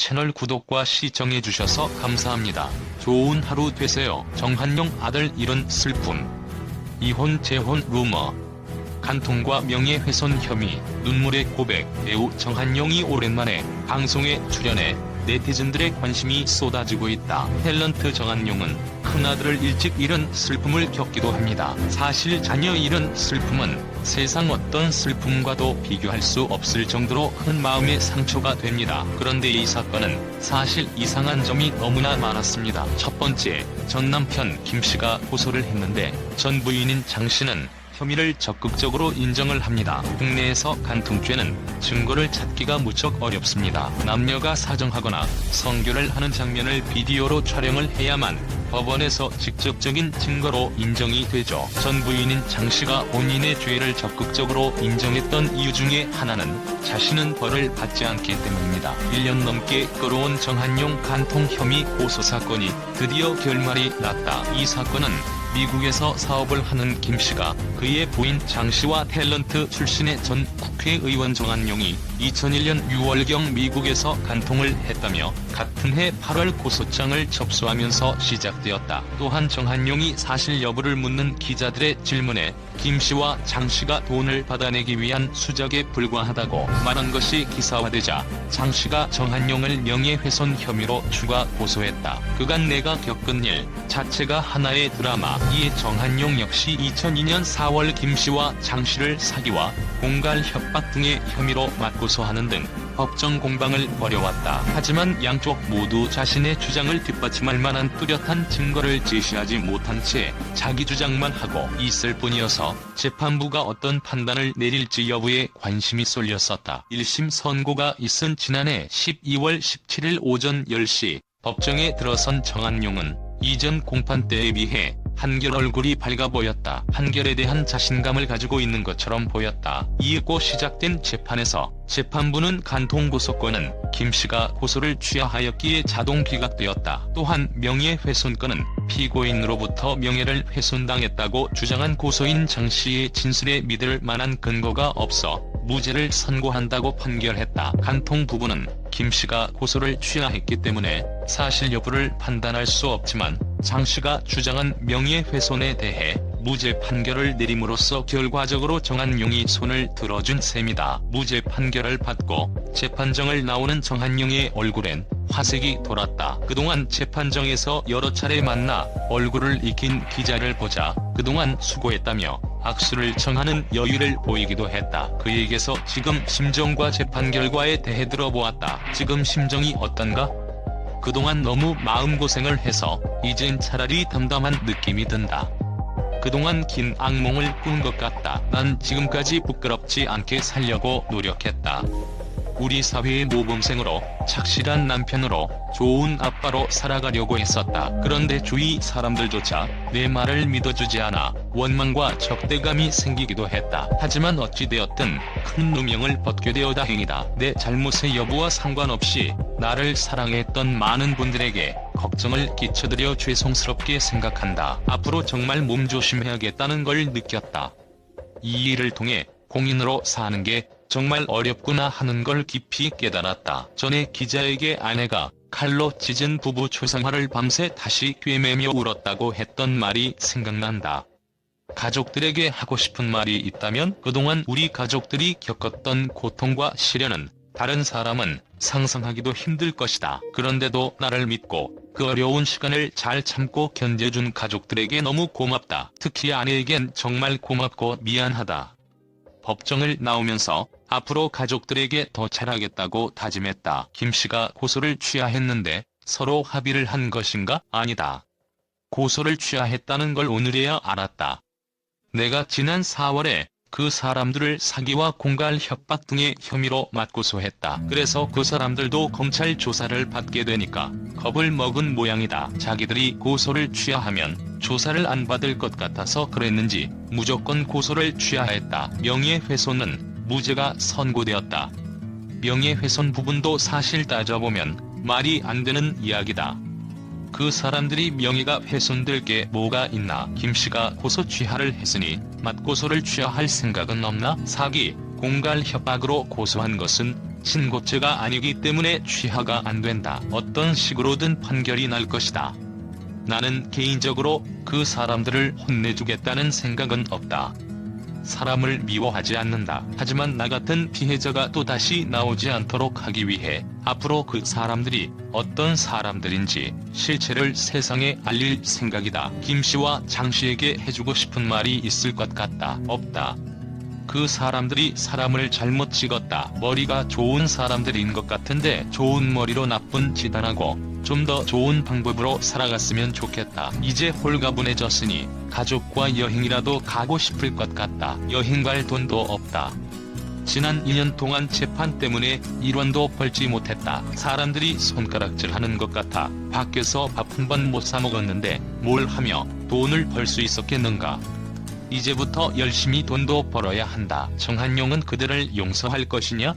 채널 구독과 시청해 주셔서 감사합니다. 좋은 하루 되세요. 정한용 아들 잃은 슬픔. 이혼 재혼 루머. 간통과 명예훼손 혐의, 눈물의 고백, 배우 정한용이 오랜만에 방송에 출연해 네티즌들의 관심이 쏟아지고 있다. 탤런트 정한용은 큰아들을 일찍 잃은 슬픔을 겪기도 합니다. 사실 자녀 잃은 슬픔은 세상 어떤 슬픔과도 비교할 수 없을 정도로 큰 마음의 상처가 됩니다. 그런데 이 사건은 사실 이상한 점이 너무나 많았습니다. 첫 번째, 전 남편 김 씨가 고소를 했는데 전 부인인 장 씨는 혐의를 적극적으로 인정을 합니다. 국내에서 간통죄는 증거를 찾기가 무척 어렵습니다. 남녀가 사정하거나 성교를 하는 장면을 비디오로 촬영을 해야만 법원에서 직접적인 증거로 인정이 되죠. 전 부인인 장 씨가 본인의 죄를 적극적으로 인정했던 이유 중에 하나는 자신은 벌을 받지 않기 때문입니다. 1년 넘게 끌어온 정한용 간통 혐의 고소 사건이 드디어 결말이 났다. 이 사건은 미국에서 사업을 하는 김 씨가 그의 부인 장 씨와 탤런트 출신의 전 국회의원 정한용이 2001년 6월경 미국에서 간통을 했다며 같은 해 8월 고소장을 접수하면서 시작되었다. 또한 정한용이 사실 여부를 묻는 기자들의 질문에 김 씨와 장 씨가 돈을 받아내기 위한 수작에 불과하다고 말한 것이 기사화되자 장 씨가 정한용을 명예훼손 혐의로 추가 고소했다. 그간 내가 겪은 일 자체가 하나의 드라마. 이에 정한용 역시 2002년 4월 김 씨와 장 씨를 사기와 공갈 협박 등의 혐의로 맞고소하는 등 법정 공방을 벌여왔다. 하지만 양쪽 모두 자신의 주장을 뒷받침할 만한 뚜렷한 증거를 제시하지 못한 채 자기 주장만 하고 있을 뿐이어서 재판부가 어떤 판단을 내릴지 여부에 관심이 쏠렸었다. 1심 선고가 있은 지난해 12월 17일 오전 10시 법정에 들어선 정한용은 이전 공판 때에 비해 한결 얼굴이 밝아 보였다. 한결에 대한 자신감을 가지고 있는 것처럼 보였다. 이윽고 시작된 재판에서 재판부는 간통 고소권은 김 씨가 고소를 취하하였기에 자동 기각되었다. 또한 명예훼손권은 피고인으로부터 명예를 훼손당했다고 주장한 고소인 장 씨의 진술에 믿을 만한 근거가 없어 무죄를 선고한다고 판결했다. 간통 부부는 김 씨가 고소를 취하했기 때문에 사실 여부를 판단할 수 없지만 장 씨가 주장한 명예훼손에 대해 무죄 판결을 내림으로써 결과적으로 정한용이 손을 들어준 셈이다. 무죄 판결을 받고 재판정을 나오는 정한용의 얼굴엔 화색이 돌았다. 그동안 재판정에서 여러 차례 만나 얼굴을 익힌 기자를 보자 그동안 수고했다며 악수를 청하는 여유를 보이기도 했다. 그에게서 지금 심정과 재판 결과에 대해 들어보았다. 지금 심정이 어떤가? 그동안 너무 마음고생을 해서 이젠 차라리 담담한 느낌이 든다. 그동안 긴 악몽을 꾼 것 같다. 난 지금까지 부끄럽지 않게 살려고 노력했다. 우리 사회의 모범생으로 착실한 남편으로 좋은 아빠로 살아가려고 했었다. 그런데 주위 사람들조차 내 말을 믿어주지 않아 원망과 적대감이 생기기도 했다. 하지만 어찌되었든 큰 누명을 벗게 되어 다행이다. 내 잘못의 여부와 상관없이 나를 사랑했던 많은 분들에게 걱정을 끼쳐드려 죄송스럽게 생각한다. 앞으로 정말 몸조심해야겠다는 걸 느꼈다. 이 일을 통해 공인으로 사는 게 정말 어렵구나 하는 걸 깊이 깨달았다. 전에 기자에게 아내가 칼로 찢은 부부 초상화를 밤새 다시 꿰매며 울었다고 했던 말이 생각난다. 가족들에게 하고 싶은 말이 있다면 그동안 우리 가족들이 겪었던 고통과 시련은 다른 사람은 상상하기도 힘들 것이다. 그런데도 나를 믿고 그 어려운 시간을 잘 참고 견뎌준 가족들에게 너무 고맙다. 특히 아내에겐 정말 고맙고 미안하다. 법정을 나오면서 앞으로 가족들에게 더 잘하겠다고 다짐했다. 김 씨가 고소를 취하했는데 서로 합의를 한 것인가? 아니다. 고소를 취하했다는 걸 오늘에야 알았다. 내가 지난 4월에 그 사람들을 사기와 공갈 협박 등의 혐의로 맞고소했다. 그래서 그 사람들도 검찰 조사를 받게 되니까 겁을 먹은 모양이다. 자기들이 고소를 취하하면 조사를 안 받을 것 같아서 그랬는지 무조건 고소를 취하했다. 명예훼손은 무죄가 선고되었다. 명예훼손 부분도 사실 따져보면 말이 안 되는 이야기다. 그 사람들이 명예가 훼손될 게 뭐가 있나 김씨가 고소 취하를 했으니 맞고소를 취하할 생각은 없나 사기 공갈 협박으로 고소한 것은 친고죄가 아니기 때문에 취하가 안 된다. 어떤 식으로든 판결이 날 것이다. 나는 개인적으로 그 사람들을 혼내주겠다는 생각은 없다. 사람을 미워하지 않는다. 하지만 나 같은 피해자가 또다시 나오지 않도록 하기 위해 앞으로 그 사람들이 어떤 사람들인지 실체를 세상에 알릴 생각이다. 김 씨와 장 씨에게 해주고 싶은 말이 있을 것 같다. 없다. 그 사람들이 사람을 잘못 찍었다. 머리가 좋은 사람들인 것 같은데 좋은 머리로 나쁜 짓안 하고 좀 더 좋은 방법으로 살아갔으면 좋겠다. 이제 홀가분해졌으니 가족과 여행이라도 가고 싶을 것 같 다. 여행 갈 돈도 없다. 지난 2년 동안 재판 때문에 1원도 벌지 못했다. 사람들이 손가락질 하는 것 같아 밖에서 밥 한 번 못 사 먹었는데 뭘 하며 돈을 벌 수 있었겠는가. 이제부터 열심히 돈도 벌어야 한다. 정한용은 그들을 용서할 것이냐?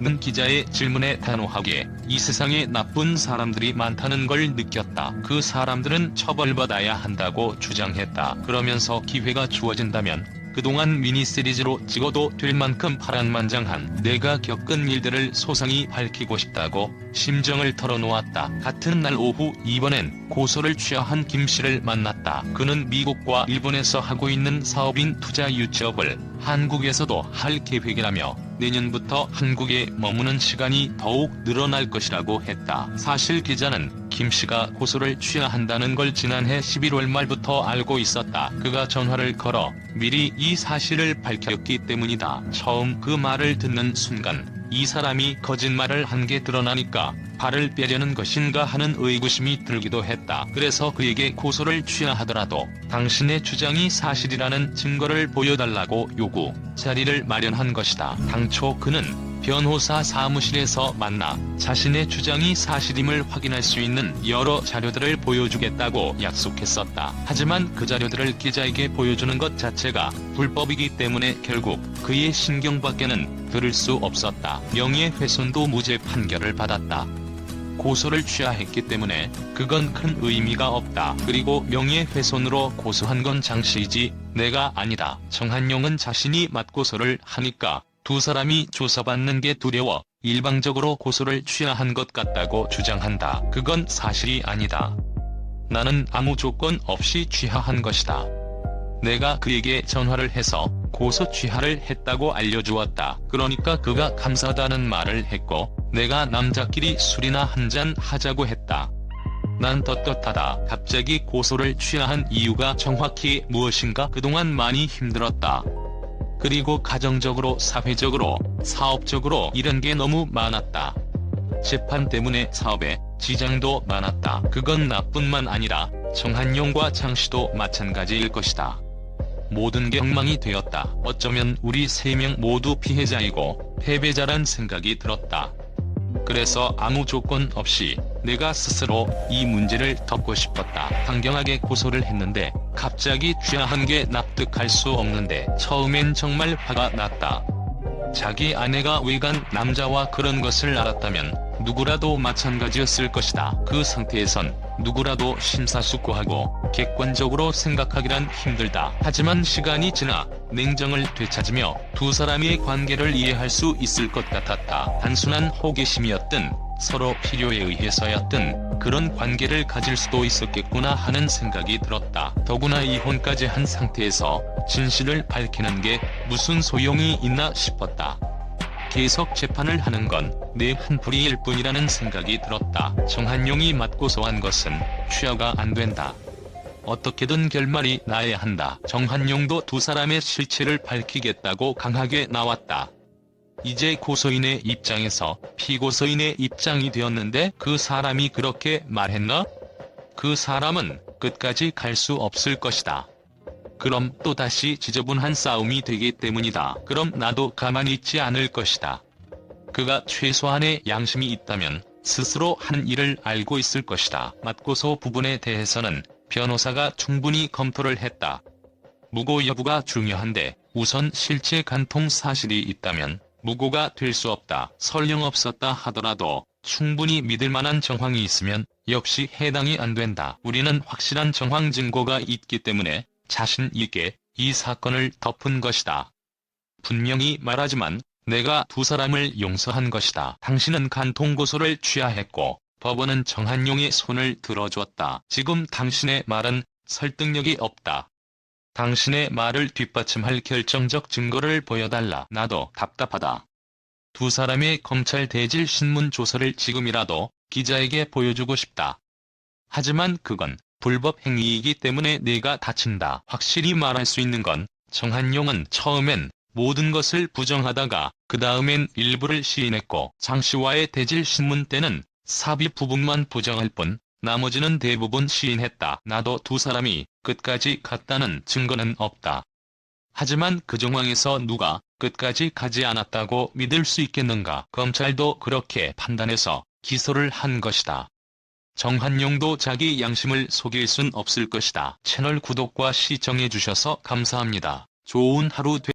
는 기자의 질문에 단호하게 이 세상에 나쁜 사람들이 많다는 걸 느꼈다. 그 사람들은 처벌받아야 한다고 주장했다. 그러면서 기회가 주어진다면 그동안 미니시리즈로 찍어도 될 만큼 파란만장한 내가 겪은 일들을 소상히 밝히고 싶다고 심정을 털어놓았다. 같은 날 오후 이번엔 고소를 취하한 김 씨를 만났다. 그는 미국과 일본에서 하고 있는 사업인 투자 유치업을 한국에서도 할 계획이라며 내년부터 한국에 머무는 시간이 더욱 늘어날 것이라고 했다. 사실 기자는 김 씨가 고소를 취하한다는 걸 지난해 11월 말부터 알고 있었다. 그가 전화를 걸어 미리 이 사실을 밝혔기 때문이다. 처음 그 말을 듣는 순간 이 사람이 거짓말을 한 게 드러나니까 발을 빼려는 것인가 하는 의구심이 들기도 했다. 그래서 그에게 고소를 취하하더라도 당신의 주장이 사실이라는 증거를 보여달라고 요구, 자리를 마련한 것이다. 당초 그는 변호사 사무실에서 만나 자신의 주장이 사실임을 확인할 수 있는 여러 자료들을 보여주겠다고 약속했었다. 하지만 그 자료들을 기자에게 보여주는 것 자체가 불법이기 때문에 결국 그의 신경 밖에는 들을 수 없었다. 명예훼손도 무죄 판결을 받았다. 고소를 취하했기 때문에 그건 큰 의미가 없다. 그리고 명예훼손으로 고소한 건 장씨이지 내가 아니다. 정한용은 자신이 맞고소를 하니까 두 사람이 조사받는 게 두려워 일방적으로 고소를 취하한 것 같다고 주장한다. 그건 사실이 아니다. 나는 아무 조건 없이 취하한 것이다. 내가 그에게 전화를 해서 고소 취하를 했다고 알려주었다. 그러니까 그가 감사하다는 말을 했고 내가 남자끼리 술이나 한 잔 하자고 했다. 난 떳떳하다. 갑자기 고소를 취하한 이유가 정확히 무엇인가 그동안 많이 힘들었다. 그리고 가정적으로 사회적으로 사업적으로 이런 게 너무 많았다. 재판 때문에 사업에 지장도 많았다. 그건 나뿐만 아니라 정한용과 장씨도 마찬가지일 것이다. 모든 게 엉망이 되었다. 어쩌면 우리 세 명 모두 피해자이고 패배자란 생각이 들었다. 그래서 아무 조건 없이 내가 스스로 이 문제를 덮고 싶었다. 강경하게 고소를 했는데 갑자기 취하한 게 납득할 수 없는데 처음엔 정말 화가 났다. 자기 아내가 외간 남자와 그런 것을 알았다면 누구라도 마찬가지였을 것이다. 그 상태에선 누구라도 심사숙고하고 객관적으로 생각하기란 힘들다. 하지만 시간이 지나 냉정을 되찾으며 두 사람의 관계를 이해할 수 있을 것 같았다. 단순한 호기심이었든 서로 필요에 의해서였든 그런 관계를 가질 수도 있었겠구나 하는 생각이 들었다. 더구나 이혼까지 한 상태에서 진실을 밝히는 게 무슨 소용이 있나 싶었다. 계속 재판을 하는 건 내 한풀이일 뿐이라는 생각이 들었다. 정한용이 맞고소한 것은 취하가 안 된다. 어떻게든 결말이 나야 한다. 정한용도 두 사람의 실체를 밝히겠다고 강하게 나왔다. 이제 고소인의 입장에서 피고소인의 입장이 되었는데 그 사람이 그렇게 말했나? 그 사람은 끝까지 갈 수 없을 것이다. 그럼 또다시 지저분한 싸움이 되기 때문이다. 그럼 나도 가만히 있지 않을 것이다. 그가 최소한의 양심이 있다면 스스로 한 일을 알고 있을 것이다. 맞고소 부분에 대해서는 변호사가 충분히 검토를 했다. 무고 여부가 중요한데 우선 실체 간통 사실이 있다면 무고가 될 수 없다. 설령 없었다 하더라도 충분히 믿을 만한 정황이 있으면 역시 해당이 안 된다. 우리는 확실한 정황 증거가 있기 때문에 자신 있게 이 사건을 덮은 것이다. 분명히 말하지만 내가 두 사람을 용서한 것이다. 당신은 간통 고소를 취하했고 법원은 정한용의 손을 들어주었다. 지금 당신의 말은 설득력이 없다. 당신의 말을 뒷받침할 결정적 증거를 보여달라. 나도 답답하다. 두 사람의 검찰 대질 신문 조서를 지금이라도 기자에게 보여주고 싶다. 하지만 그건 불법 행위이기 때문에 내가 다친다. 확실히 말할 수 있는 건 정한용은 처음엔 모든 것을 부정하다가 그 다음엔 일부를 시인했고 장 씨와의 대질 신문 때는 삽입 부분만 부정할 뿐 나머지는 대부분 시인했다. 나도 두 사람이 끝까지 갔다는 증거는 없다. 하지만 그 정황에서 누가 끝까지 가지 않았다고 믿을 수 있겠는가? 검찰도 그렇게 판단해서 기소를 한 것이다. 정한용도 자기 양심을 속일 순 없을 것이다. 채널 구독과 시청해주셔서 감사합니다. 좋은 하루 되